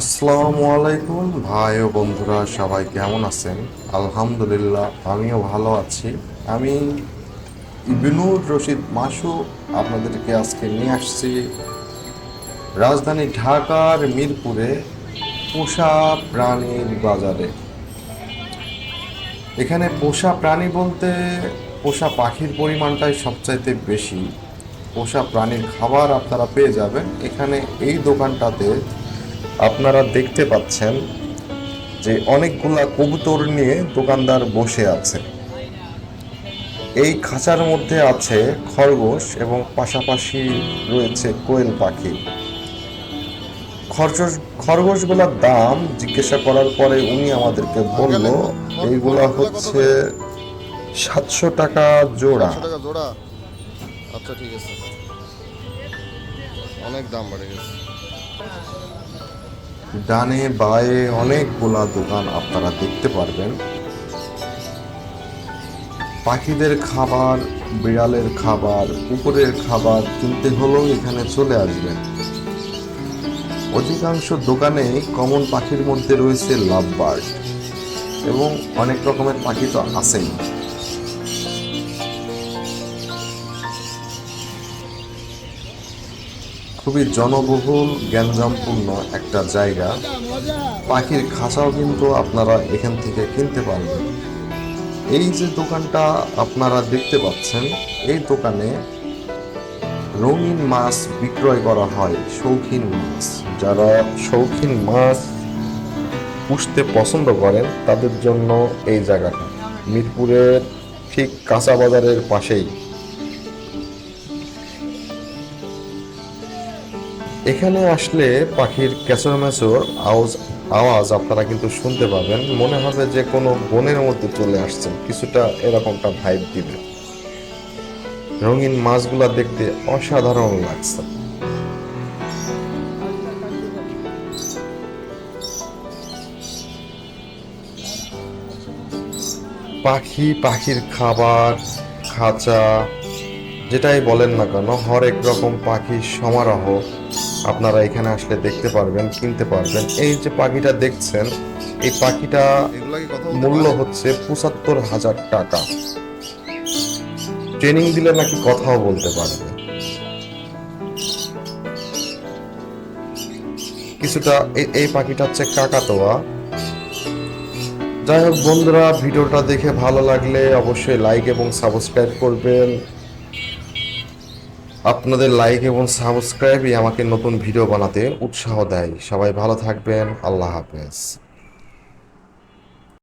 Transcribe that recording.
আসসালামু আলাইকুম ভাই ও বন্ধুরা, সবাই কেমন আছেন? আলহামদুলিল্লাহ, আমিও ভালো আছি। আমি ইবনুর রশিদ মাসু আপনাদেরকে আজকে নিয়ে আসছি। রাজধানী ঢাকার মিরপুরে পোষা প্রাণীর বাজারে। এখানে পোষা প্রাণী বলতে পোষা পাখির পরিমাণটাই সবচাইতে বেশি। পোষা প্রাণীর খাবার আপনারা পেয়ে যাবেন। এখানে এই দোকানটাতে আপনারা দেখতে পাচ্ছেন যে অনেকগুলা কবুতর নিয়ে দোকানদার বসে আছে। এই খাঁচার মধ্যে আছে খরগোশ এবং পাশাপাশি রয়েছে কোয়েল পাখি। খরগোশ, খরগোশগুলোর দাম জিজ্ঞাসা করার পরে উনি আমাদেরকে বলল, এইগুলা হচ্ছে সাতশো টাকা জোড়া। জোড়া? আচ্ছা ঠিক আছে। অনেক দাম বেড়ে গেছে। ডানে বায়ে অনেকগুলা দোকান আপনারা দেখতে পারবেন। পাখিদের খাবার, বিড়ালের খাবার, কুকুরের খাবার কিনতে হলেও এখানে চলে আসবেন। অধিকাংশ দোকানে কমন পাখির মধ্যে রয়েছে লাভ বার্ড এবং অনেক রকমের পাখি তো আছেই। খুবই জনবহুল জ্ঞানজামপূর্ণ একটা জায়গা। পাখির খাঁচাও কিন্তু আপনারা এখান থেকে কিনতে পারবেন। এই যে দোকানটা আপনারা দেখতে পাচ্ছেন, এই দোকানে রঙিন মাছ বিক্রয় করা হয়, শৌখিন মাছ। যারা শৌখিন মাছ পুষতে পছন্দ করেন, তাদের জন্য এই জায়গাটা। মিরপুরের ঠিক কাঁচা বাজারের পাশেই। এখানে আসলে পাখির ক্যাচর ম্যাচর আওয়াজ আওয়াজ আপনারা কিন্তু শুনতে পাবেন। মনে হবে যে কোনো বনের মধ্যে চলে আসছেন। কিছুটা এরকমটা ভাইব দিবে। রঙিন মাছগুলা দেখতে অসাধারণ লাগছে। পাখি, পাখির খাবার, খাঁচা, যেটাই বলেন না কেন, হরেক রকম পাখির সমারোহ। আপনারা এখানে আসলে দেখতে পারবেন কিনতে পারবেন। এই যে পাখিটা দেখছেন এই পাখিটা মূল্য হচ্ছে পঁচাত্তর হাজার টাকা। ট্রেনিং দিলে নাকি কথাও বলতে পারবে। কিছুটা এই- এই পাখিটা হচ্ছে কাকাতোয়া। যাই হোক বন্ধুরা ভিডিওটা দেখে ভালো লাগলে অবশ্যই লাইক এবং সাবস্ক্রাইব করবেন। আপনাদের লাইক এবং সাবস্ক্রাইবই আমাকে নতুন ভিডিও বানাতে উৎসাহ দেয়। সবাই ভালো থাকবেন। আল্লাহ হাফেজ।